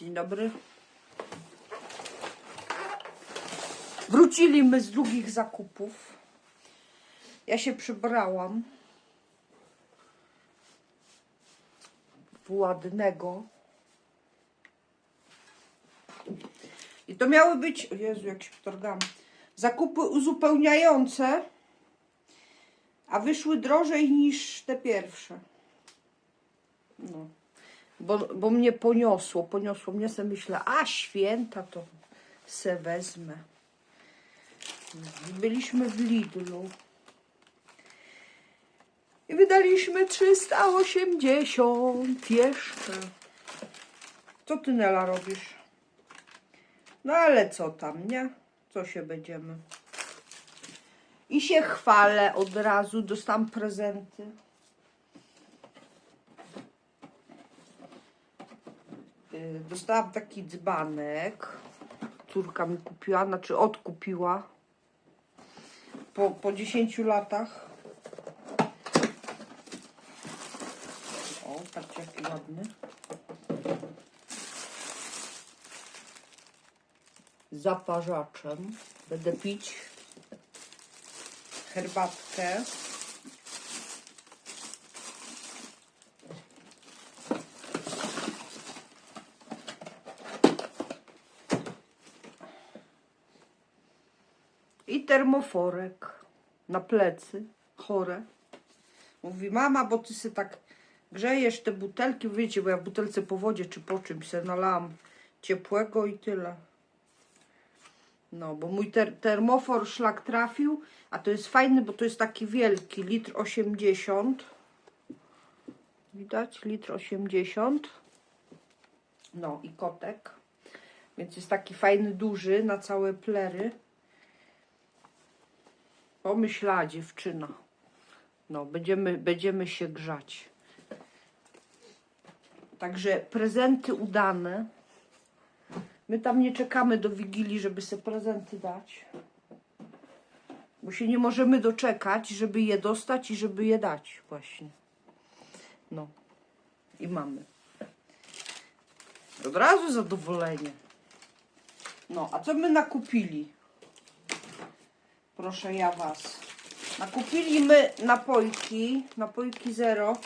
Dzień dobry. Wróciliśmy z długich zakupów. Ja się przybrałam w ładnego. I to miały być, Jezu, jak się wtorgam, zakupy uzupełniające, a wyszły drożej niż te pierwsze. No. Bo, bo mnie poniosło, poniosło mnie sobie myślę, a święta to se wezmę. Byliśmy w Lidlu. I wydaliśmy 380 jeszcze. Co ty Nela robisz? No ale co tam, nie? Co się będziemy? I się chwalę od razu, dostałam prezenty. Dostałam taki dzbanek. Córka mi kupiła, znaczy odkupiła. Po, po 10 latach. O, patrzcie jaki ładny. Zaparzaczem. Będę pić herbatkę. I termoforek na plecy, chore. Mówi, mama, bo ty się tak grzejesz te butelki, wiecie, bo ja w butelce po wodzie czy po czymś se nalałam ciepłego i tyle. No, bo mój ter termofor szlak trafił, a to jest fajny, bo to jest taki wielki, litr 80. Widać, litr 80. No i kotek. Więc jest taki fajny, duży na całe plery. Pomyślała dziewczyna. No, będziemy, będziemy się grzać. Także prezenty udane. My tam nie czekamy do Wigilii, żeby sobie prezenty dać. Bo się nie możemy doczekać, żeby je dostać i żeby je dać właśnie. No. I mamy. Od razu zadowolenie. No, a co my nakupili? Proszę ja was. Nakupili my napojki, napojki zero.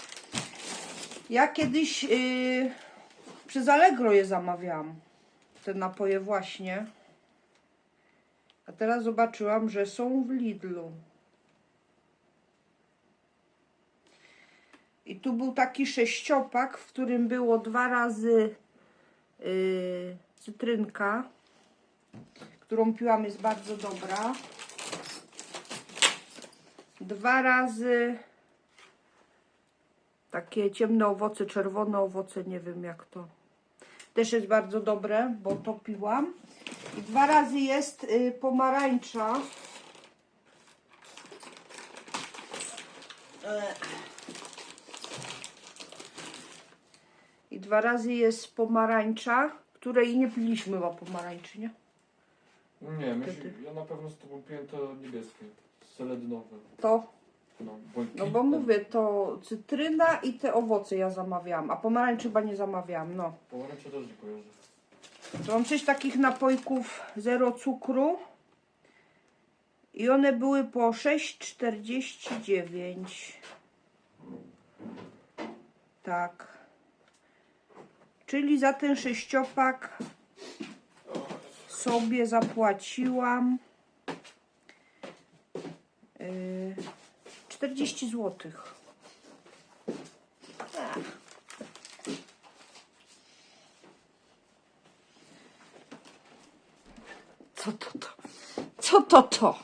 Ja kiedyś yy, przez Allegro je zamawiałam. Te napoje właśnie. A teraz zobaczyłam, że są w Lidlu. I tu był taki sześciopak, w którym było dwa razy yy, cytrynka, którą piłam, jest bardzo dobra. Dwa razy takie ciemne owoce, czerwone owoce, nie wiem jak to. Też jest bardzo dobre, bo to piłam. I dwa razy jest y, pomarańcza. I dwa razy jest pomarańcza, której nie piliśmy chyba pomarańczy, nie? Nie, myśl, ja na pewno z tobą piję to niebieskie, seledynowe. To, No, błękitne. no bo mówię, to cytryna i te owoce ja zamawiałam, a pomarańczy chyba nie zamawiałam, no. Pomarańcze też nie kojarzę. To mam sześć takich napojków zero cukru. I one były po 6,49. Tak. Czyli za ten sześciopak sobie zapłaciłam yy, 40 złotych. Co to to? Co to to?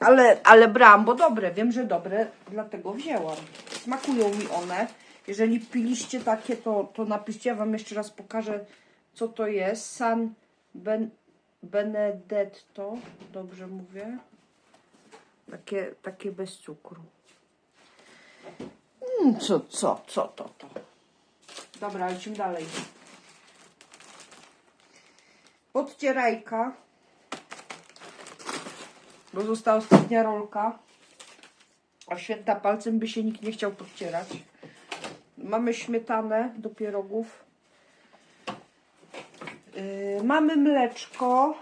Ale, ale brałam, bo dobre, wiem, że dobre, dlatego wzięłam. Smakują mi one. Jeżeli piliście takie, to, to napiszcie, ja wam jeszcze raz pokażę, co to jest. San ben, Benedetto, dobrze mówię. Takie, takie bez cukru. Mm, co, co, co to to? Dobra, lecimy dalej. Podcierajka. Bo została ostatnia rolka. A święta palcem by się nikt nie chciał podcierać. Mamy śmietanę do pierogów. Yy, mamy mleczko.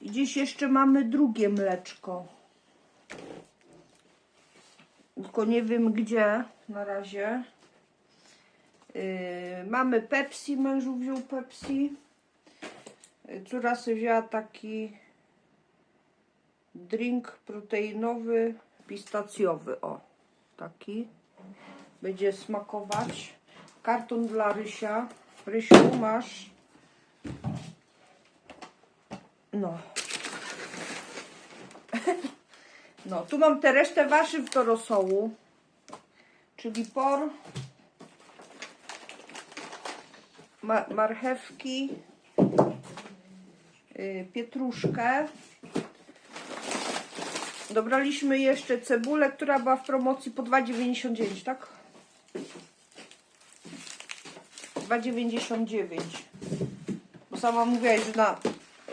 I dziś jeszcze mamy drugie mleczko. Tylko nie wiem gdzie na razie. Yy, mamy Pepsi, mężu wziął Pepsi. Yy, Córa sobie wzięła taki drink proteinowy, pistacjowy. O, taki. Będzie smakować. Karton dla Rysia. Rysiu, masz. No. No, tu mam tę resztę warzyw do rosołu. Czyli por, ma marchewki, yy, pietruszkę. Dobraliśmy jeszcze cebulę, która była w promocji po 2,99, tak? 2,99. Bo sama mówiłaś, że na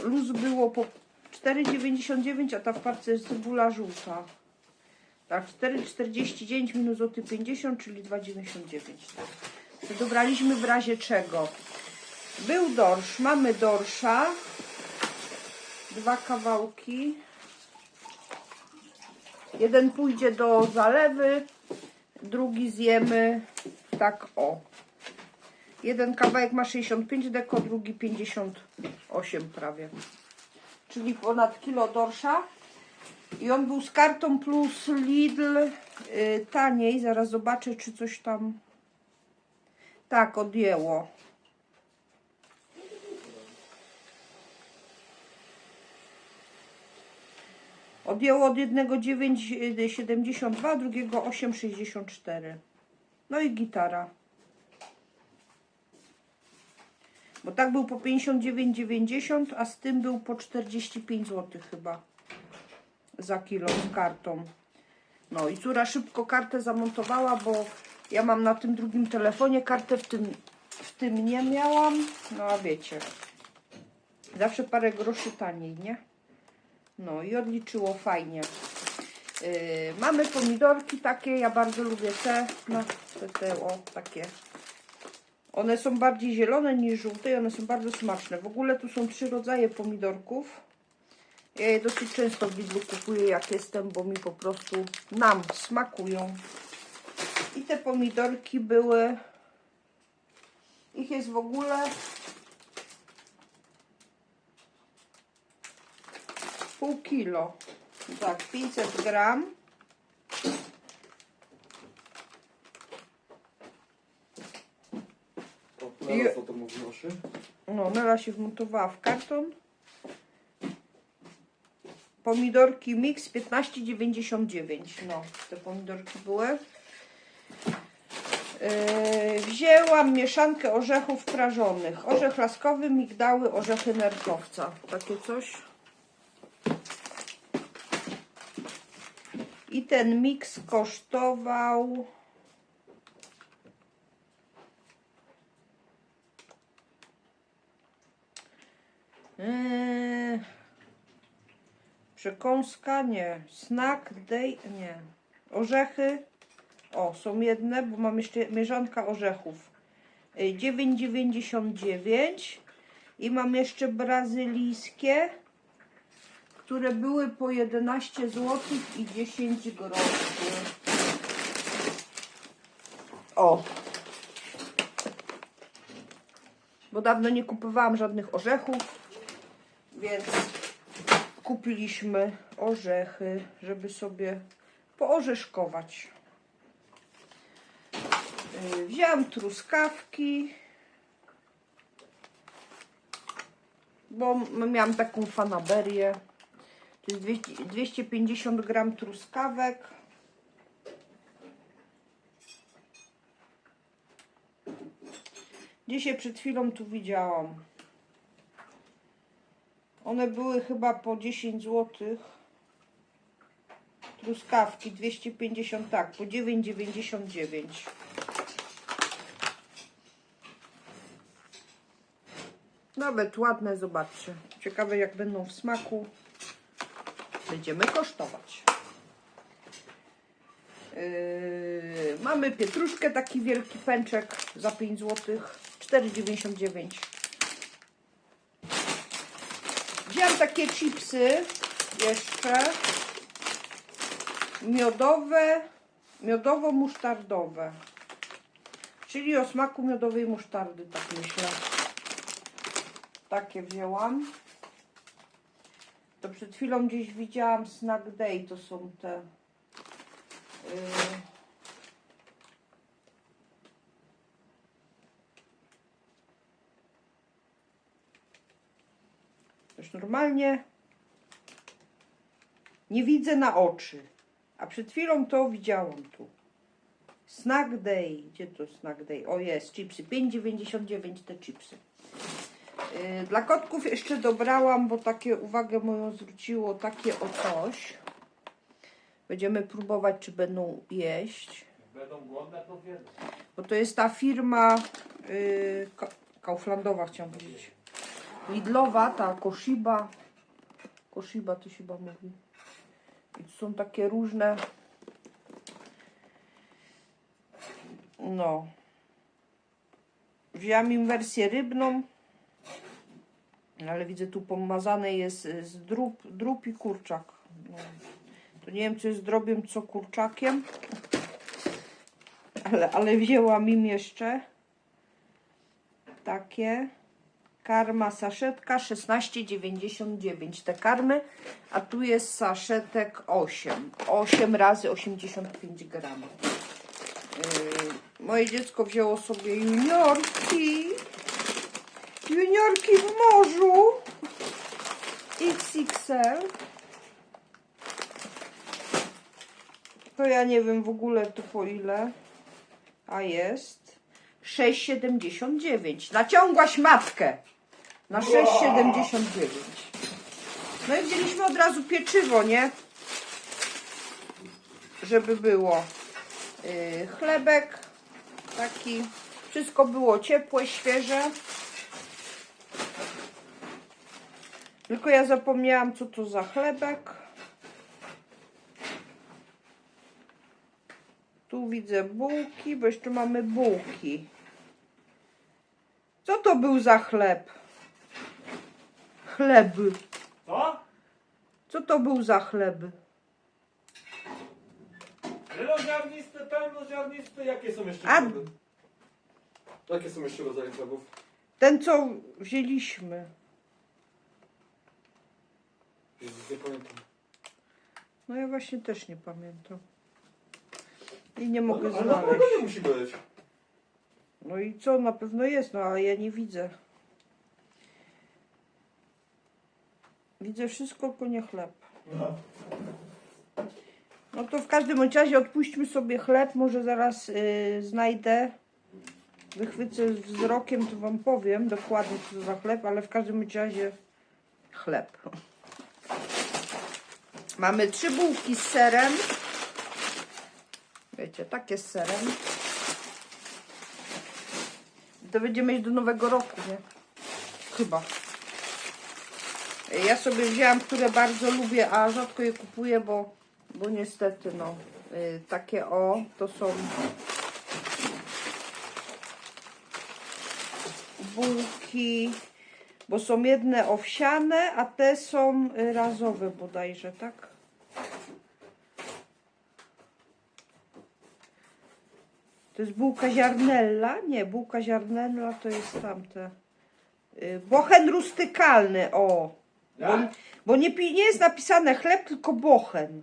luz było po 4,99, a ta w parce jest cebula żółta. Tak, 4,49 minus złoty 50, czyli 2,99. To dobraliśmy w razie czego. Był dorsz, mamy dorsza. Dwa kawałki. Jeden pójdzie do zalewy, drugi zjemy tak o. Jeden kawałek ma 65 deko, drugi 58 prawie. Czyli ponad kilo dorsza. I on był z kartą plus Lidl y, taniej. Zaraz zobaczę, czy coś tam tak odjęło. Odjęło od jednego 9,72, drugiego 8,64. No i gitara. Bo tak był po 59,90, a z tym był po 45 zł chyba za kilo z kartą. No i córa szybko kartę zamontowała, bo ja mam na tym drugim telefonie kartę, w tym, w tym nie miałam. No a wiecie, zawsze parę groszy taniej, nie? No i odliczyło fajnie. Yy, mamy pomidorki takie, ja bardzo lubię te, no, te, te o, takie. One są bardziej zielone niż żółte i one są bardzo smaczne. W ogóle tu są trzy rodzaje pomidorków. Ja je dosyć często w Lidlu kupuję jak jestem, bo mi po prostu nam smakują. I te pomidorki były... Ich jest w ogóle... Pół kilo. Tak, 500 gram. Teraz o noszy. No, Nela się wmontowała w karton. Pomidorki mix 15,99. No, te pomidorki były. Yy, wzięłam mieszankę orzechów prażonych. Orzech laskowy, migdały, orzechy nerkowca. Takie coś. I ten miks kosztował Eee, przekąska, nie. Snack, day, nie. Orzechy, o, są jedne, bo mam jeszcze mieszanka orzechów. Yy, 9,99 i mam jeszcze brazylijskie, które były po 11 zł i 10 groszy. O, bo dawno nie kupowałam żadnych orzechów, więc kupiliśmy orzechy, żeby sobie poorzeszkować. Yy, Wzięłam truskawki, bo miałam taką fanaberię. To jest 200, 250 gram truskawek. Dzisiaj przed chwilą tu widziałam. One były chyba po 10 zł. Truskawki 250, tak, po 9,99. Nawet ładne, zobaczcie. Ciekawe jak będą w smaku. Będziemy kosztować. Yy, mamy pietruszkę, taki wielki pęczek za 5 zł. 4,99. Wziąłem takie chipsy jeszcze. Miodowe, miodowo-musztardowe. Czyli o smaku miodowej musztardy, tak myślę. Takie wzięłam. To przed chwilą gdzieś widziałam Snack Day, to są te. Yy, normalnie nie widzę na oczy. A przed chwilą to widziałam tu. Snack Day. Gdzie to Snack Day? O jest, chipsy. 5,99 te chipsy. Yy, Dla kotków jeszcze dobrałam, bo takie uwagę moją zwróciło takie o coś. Będziemy próbować, czy będą jeść. Będą głodne, to wiedzą. Bo to jest ta firma yy, Ka- Kauflandowa, chciałam powiedzieć. Lidlowa, ta Koshiba. Koshiba to się chyba mówi. I są takie różne. No. Wzięłam im wersję rybną. Ale widzę tu pomazane jest y, z drób, drób i kurczak. No. To nie wiem, co jest drobiem, co kurczakiem. Ale, ale wzięłam im jeszcze takie karma saszetka 16,99 te karmy, a tu jest saszetek 8. 8 razy 85 gramów. Yy, moje dziecko wzięło sobie juniorki. Juniorki w morzu. XXL. To ja nie wiem w ogóle to po ile. A jest 6,79. Naciągłaś matkę na 6,79. No i wzięliśmy od razu pieczywo, nie? Żeby było yy, chlebek taki. Wszystko było ciepłe, świeże. Tylko ja zapomniałam, co to za chlebek. Tu widzę bułki, bo jeszcze mamy bułki. Co to był za chleb? Chleb. Co? Co to był za chleb? Wieloziarniste, pełnoziarniste, jakie są jeszcze A- chleby? Jakie są jeszcze rodzaje chlebów? Ten, co wzięliśmy. Jezus, nie pamiętam. No ja właśnie też nie pamiętam. I nie mogę ale na pewno znaleźć. nie musi być. No i co? Na pewno jest, no ale ja nie widzę. Widzę wszystko, tylko nie chleb. No. No to w każdym razie odpuśćmy sobie chleb. Może zaraz yy, znajdę. Wychwycę wzrokiem, to wam powiem dokładnie co to za chleb, ale w każdym razie chleb. Mamy trzy bułki z serem. Wiecie, takie z serem. To będziemy mieć do nowego roku, nie? Chyba. Ja sobie wzięłam, które bardzo lubię, a rzadko je kupuję, bo, bo niestety, no, y, takie o, to są bułki, bo są jedne owsiane, a te są razowe bodajże, tak? To jest bułka ziarnella? Nie, bułka ziarnella to jest tamte. Y, Bochen rustykalny, o. Bo, nie, pi- nie jest napisane chleb, tylko bochen.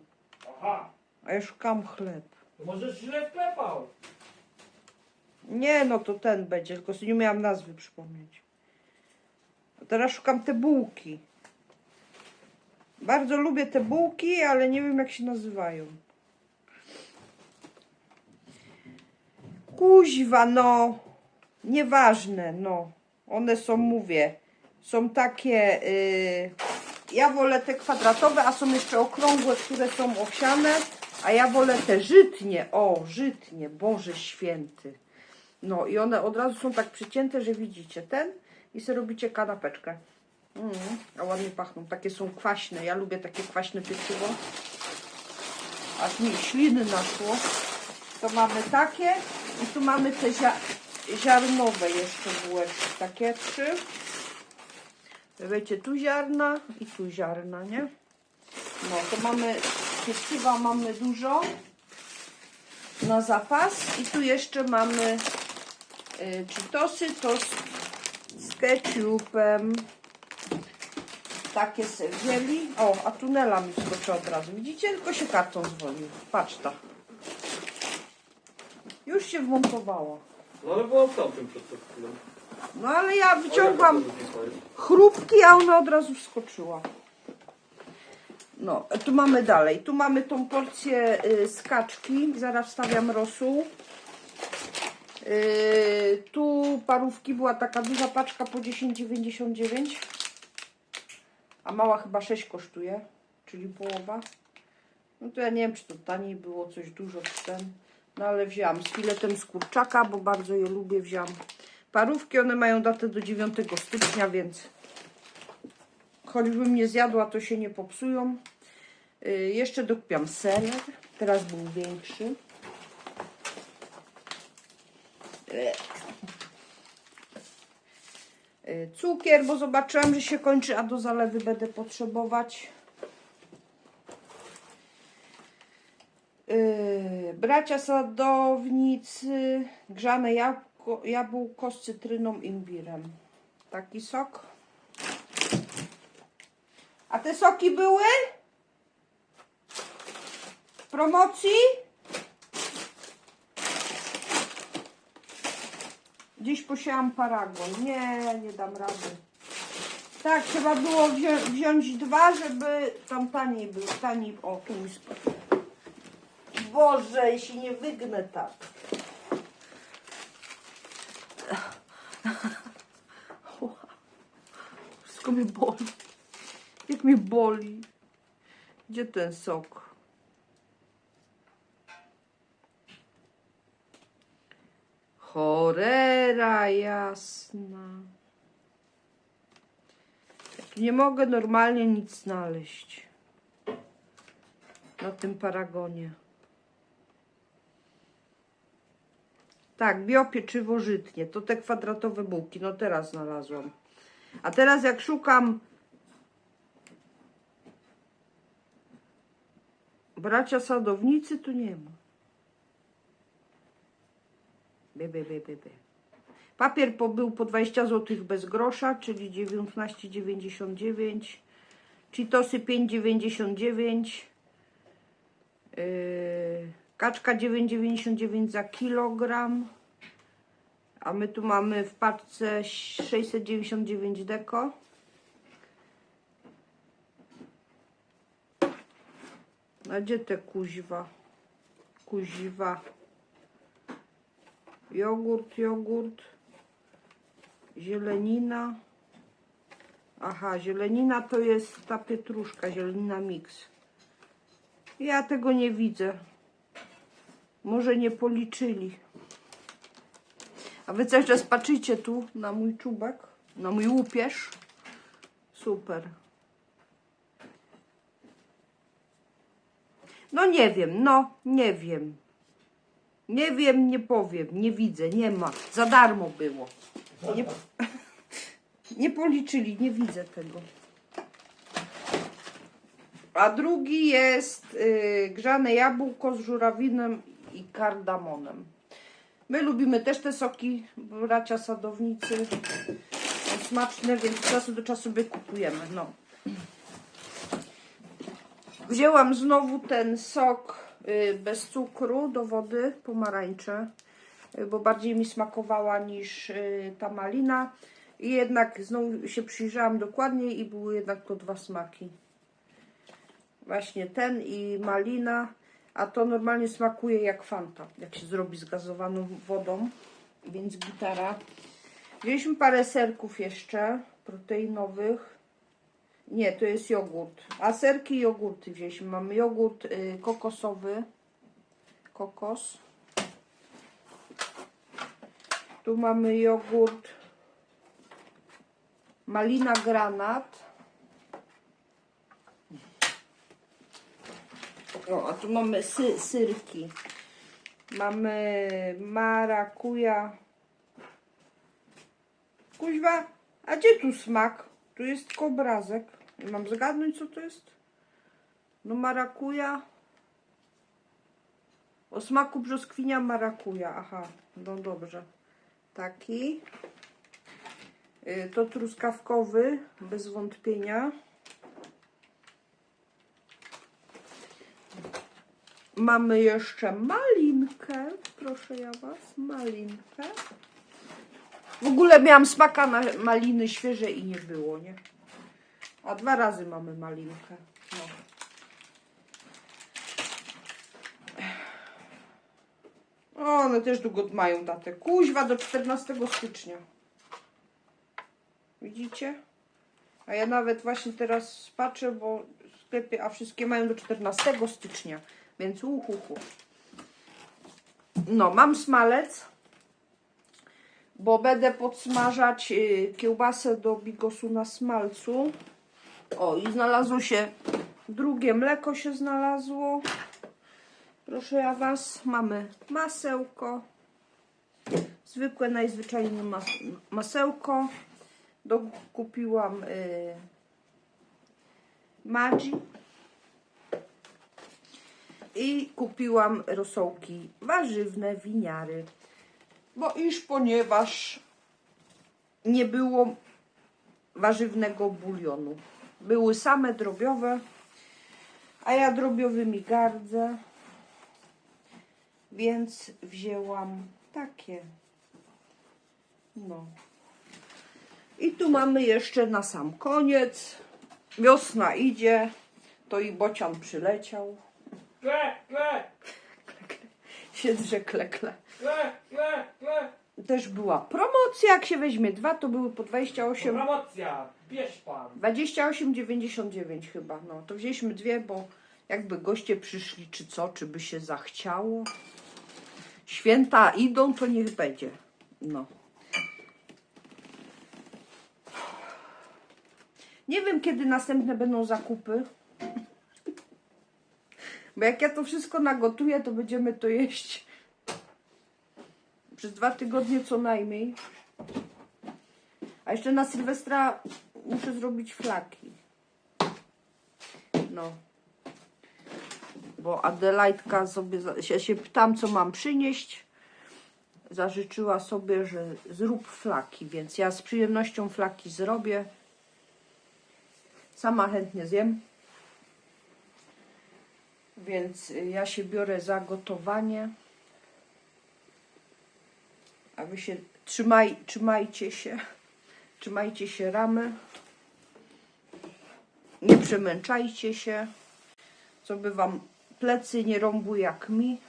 Aha, A ja szukam chleb. to może źle wklepał. Nie, no to ten będzie, tylko sobie nie miałam nazwy przypomnieć. A teraz szukam te bułki. Bardzo lubię te bułki, ale nie wiem jak się nazywają. Kuźwa, no. Nieważne, no. One są, mówię, są takie... y, ja wolę te kwadratowe, a są jeszcze okrągłe, które są owsiane. A ja wolę te żytnie. O, żytnie, Boże święty. No i one od razu są tak przycięte, że widzicie ten i sobie robicie kanapeczkę. Mm, a ładnie pachną. Takie są kwaśne. Ja lubię takie kwaśne pieczywo. Aż mi śliny naszło. To mamy takie i tu mamy te zia ziarnowe jeszcze bułeczki. Takie trzy. Wiecie, tu ziarna i tu ziarna, nie? No, to mamy, pieczywa mamy dużo na zapas i tu jeszcze mamy y, czytosy, to z, z ketchupem. Takie se wzięli. O, a tunela mi skoczy od razu. Widzicie? Tylko się karton zwolnił. Patrz ta. Już się wmontowała. No ale byłam w tamtym przed chwilą. No ale ja wyciągłam chrupki, a ona od razu wskoczyła. No, tu mamy dalej. Tu mamy tą porcję y, z kaczki. Zaraz wstawiam rosół. Y, tu parówki była taka duża paczka po 10,99. A mała chyba 6 kosztuje, czyli połowa. No to ja nie wiem, czy to taniej było, coś dużo, czy ten. No ale wzięłam z filetem z kurczaka, bo bardzo je lubię, wzięłam. Parówki, one mają datę do 9 stycznia, więc choćbym nie zjadła, to się nie popsują. Y, jeszcze dokupiłam seler, teraz był większy. Y, Cukier, bo zobaczyłam, że się kończy, a do zalewy będę potrzebować. Yy, bracia sadownicy, grzane jabłko, jabłko z cytryną, imbirem. Taki sok. A te soki były? W promocji? Dziś posiałam paragon. Nie, nie dam rady. Tak, trzeba było wzią wziąć dwa, żeby tam taniej był. Taniej. O, tu mi. Boże, jeśli nie wygnę tak. Wszystko mnie boli. Jak mnie boli. Gdzie ten sok? Chorera jasna. Jak nie mogę normalnie nic znaleźć na tym paragonie. Tak, biopieczywo żytnie. To te kwadratowe bułki. No teraz znalazłam. A teraz jak szukam bracia sadownicy, tu nie ma. By, by, by, by, by. Papier był po 20 zł bez grosza, czyli 19,99. Cheetosy 5,99. Yy, kaczka 9,99 za kilogram. A my tu mamy w paczce 699 deko. A gdzie te kuźwa? Kuźwa. Jogurt, jogurt. Zielenina. Aha, zielenina to jest ta pietruszka, zielenina mix. Ja tego nie widzę. Może nie policzyli. A wy cały czas patrzycie tu na mój czubek, na mój łupież. Super. No nie wiem, no nie wiem. Nie wiem, nie powiem, nie widzę, nie ma. Za darmo było. Nie, nie policzyli, nie widzę tego. A drugi jest y, grzane jabłko z żurawinem i kardamonem. My lubimy też te soki, bracia sadownicy. Są smaczne, więc z czasu do czasu sobie kupujemy. No. Wzięłam znowu ten sok y, bez cukru do wody, pomarańcze, y, bo bardziej mi smakowała niż y, ta malina. I jednak znowu się przyjrzałam dokładniej i były jednak to dwa smaki. Właśnie ten i malina, a to normalnie smakuje jak fanta, jak się zrobi zgazowaną wodą, więc gitara. Wzięliśmy parę serków jeszcze, proteinowych. Nie, to jest jogurt. A serki i jogurty wzięliśmy. Mamy jogurt y, kokosowy. Kokos. Tu mamy jogurt malina granat. O, a tu mamy sy syrki. Mamy marakuja. Kuźwa, a gdzie tu smak? Tu jest tylko obrazek. Mam zagadnąć, co to jest? No marakuja. O smaku brzoskwinia marakuja. Aha, no dobrze. Taki. Y, To truskawkowy, bez wątpienia. Mamy jeszcze malinkę. Proszę ja was, malinkę. W ogóle miałam smaka na maliny świeże i nie było, nie? A dwa razy mamy malinkę. No. O, one też długo mają datę. Kuźwa do 14 stycznia. Widzicie? A ja nawet właśnie teraz patrzę, bo sklepie, a wszystkie mają do 14 stycznia. Więc uhuhu. No, mam smalec, bo będę podsmażać y, kiełbasę do bigosu na smalcu. O, i znalazło się drugie mleko się znalazło. Proszę ja was, mamy masełko. Zwykłe, najzwyczajniej mas masełko. Do, kupiłam y, Maggi. I kupiłam rosołki warzywne, winiary. Bo iż ponieważ nie było warzywnego bulionu. Były same drobiowe, a ja drobiowymi gardzę. Więc wzięłam takie. No. I tu mamy jeszcze na sam koniec. Wiosna idzie. To i bocian przyleciał. Kle, kle, Się drze klekle. kle, kle, kle. Też była promocja, jak się weźmie dwa, to były po 28, Promocja, bierz pan. 28,99 chyba. No to wzięliśmy dwie, bo jakby goście przyszli, czy co, czy by się zachciało. Święta idą, to niech będzie. No. Nie wiem, kiedy następne będą zakupy. Bo jak ja to wszystko nagotuję, to będziemy to jeść przez dwa tygodnie co najmniej. A jeszcze na Sylwestra muszę zrobić flaki. No. Bo Adelajtka sobie, ja się pytam, co mam przynieść. Zażyczyła sobie, że zrób flaki, więc ja z przyjemnością flaki zrobię. Sama chętnie zjem. Więc ja się biorę za gotowanie. A wy się trzymaj, trzymajcie się. Trzymajcie się ramy. Nie przemęczajcie się. Co by wam plecy nie rąbu jak mi.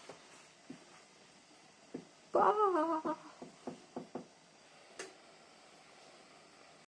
Pa!